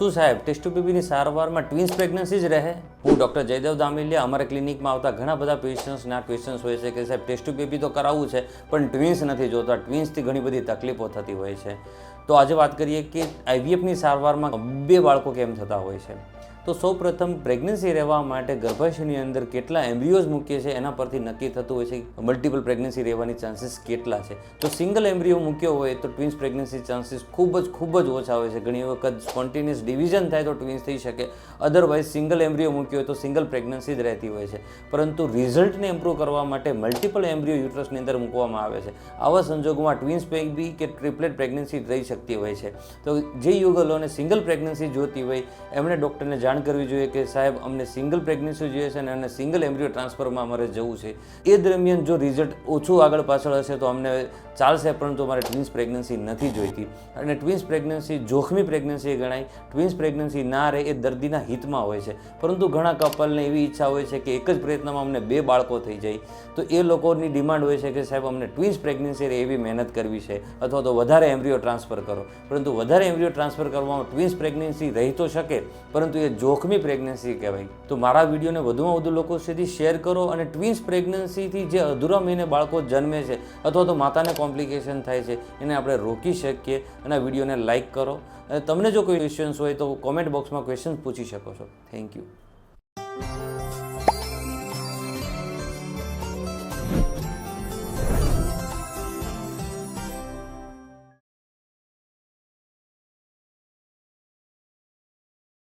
શું સાહેબ ટેસ્ટોબેબીની સારવારમાં ટ્વિન્સ પ્રેગ્નન્સી જ રહે? હું ડૉક્ટર જયદેવ દામિલિયા અમારા ક્લિનિકમાં આવતા ઘણા બધા પેશન્ટ્સના ક્વેશ્ચન્સ હોય છે કે સાહેબ ટેસ્ટોબેબી તો કરાવવું છે, પણ ટ્વિન્સ નથી જોતા. ટ્વિન્સથી ઘણી બધી તકલીફો થતી હોય છે. તો આજે વાત કરીએ કે આઈવીએફની સારવારમાં બે બાળકો કેમ થતા હોય છે? તો સૌપ્રથમ પ્રેગ્નન્સી રહેવા માટે ગર્ભાશયની અંદર કેટલા એમ્બ્રિયોઝ મૂકીએ છીએ એના પરથી નક્કી થતું હોય છે મલ્ટિપલ પ્રેગ્નન્સી રહેવાની ચાન્સીસ કેટલા છે? તો સિંગલ એમ્બ્રિયો મૂક્યો હોય તો ટ્વિન્સ પ્રેગ્નન્સી ચાન્સીસ ખૂબ જ ખૂબ જ ઓછા હોય છે. ઘણી વખત સ્પોન્ટેનિયસ ડિવિઝન થાય તો ટ્વિન્સ થઈ શકે. અધરવાઇઝ સિંગલ એમ્બ્રિયો મૂક્યો હોય તો સિંગલ પ્રેગ્નન્સી જ રહેતી હોય છે. પરંતુ રિઝલ્ટને ઇમ્પ્રૂવ કરવા માટે મલ્ટિપલ એમ્બ્રિયો યુટ્રસની અંદર મૂકવામાં આવે છે. આવા સંજોગોમાં ટ્વિન્સ બેબી કે ટ્રિપલેટ પ્રેગ્નન્સી રહી શકતી હોય છે. તો જે યુગલોને સિંગલ પ્રેગ્નન્સી જોતી હોય, એમણે ડૉક્ટરને જાણ કરવી જોઈએ કે સાહેબ, અમને સિંગલ પ્રેગ્નન્સી જોઈએ છે અને સિંગલ એમ્બ્રિયો ટ્રાન્સફરમાં અમારે જવું છે. એ દરમિયાન જો રિઝલ્ટ ઓછું આગળ પાછળ હશે તો અમને ચાલશે પરંતુ મારે ટ્વિન્સ પ્રેગ્નન્સી નથી જોઈતી. અને ટ્વિન્સ પ્રેગ્નન્સી, જોખમી પ્રેગ્નન્સી ગણાય. ટ્વિન્સ પ્રેગ્નન્સી ના રહે એ દર્દીના હિતમાં હોય છે. પરંતુ ઘણા કપલને એવી ઈચ્છા હોય છે કે એક જ પ્રયત્નમાં અમને બે બાળકો થઈ જાય. તો એ લોકોની ડિમાન્ડ હોય છે કે સાહેબ, અમને ટ્વિન્સ પ્રેગ્નન્સી રહે એવી મહેનત કરવી છે. અથવા તો વધારે એમ્બ્રિયો ટ્રાન્સફર કરો. પરંતુ વધારે એમ્બ્રિયો ટ્રાન્સફર કરવામાં ટ્વિન્સ પ્રેગ્નન્સી રહી તો શકે, પરંતુ એ જોખમી પ્રેગ્નન્સી કહેવાય. તો મારા વિડીયોને વધુમાં વધુ લોકો સુધી શેર કરો અને ટ્વિન્સ પ્રેગ્નન્સીથી જે અધૂરા મહિને બાળકો જન્મે છે, અથવા તો માતાને કોમ્પ્લિકેશન થાય છે, એને આપણે રોકી શકીએ અને આ વિડીયોને લાઇક કરો. અને તમને જો કોઈ ક્વેશ્ચન્સ હોય તો કોમેન્ટ બોક્સમાં ક્વેશ્ચન્સ પૂછી શકો છો. Thank you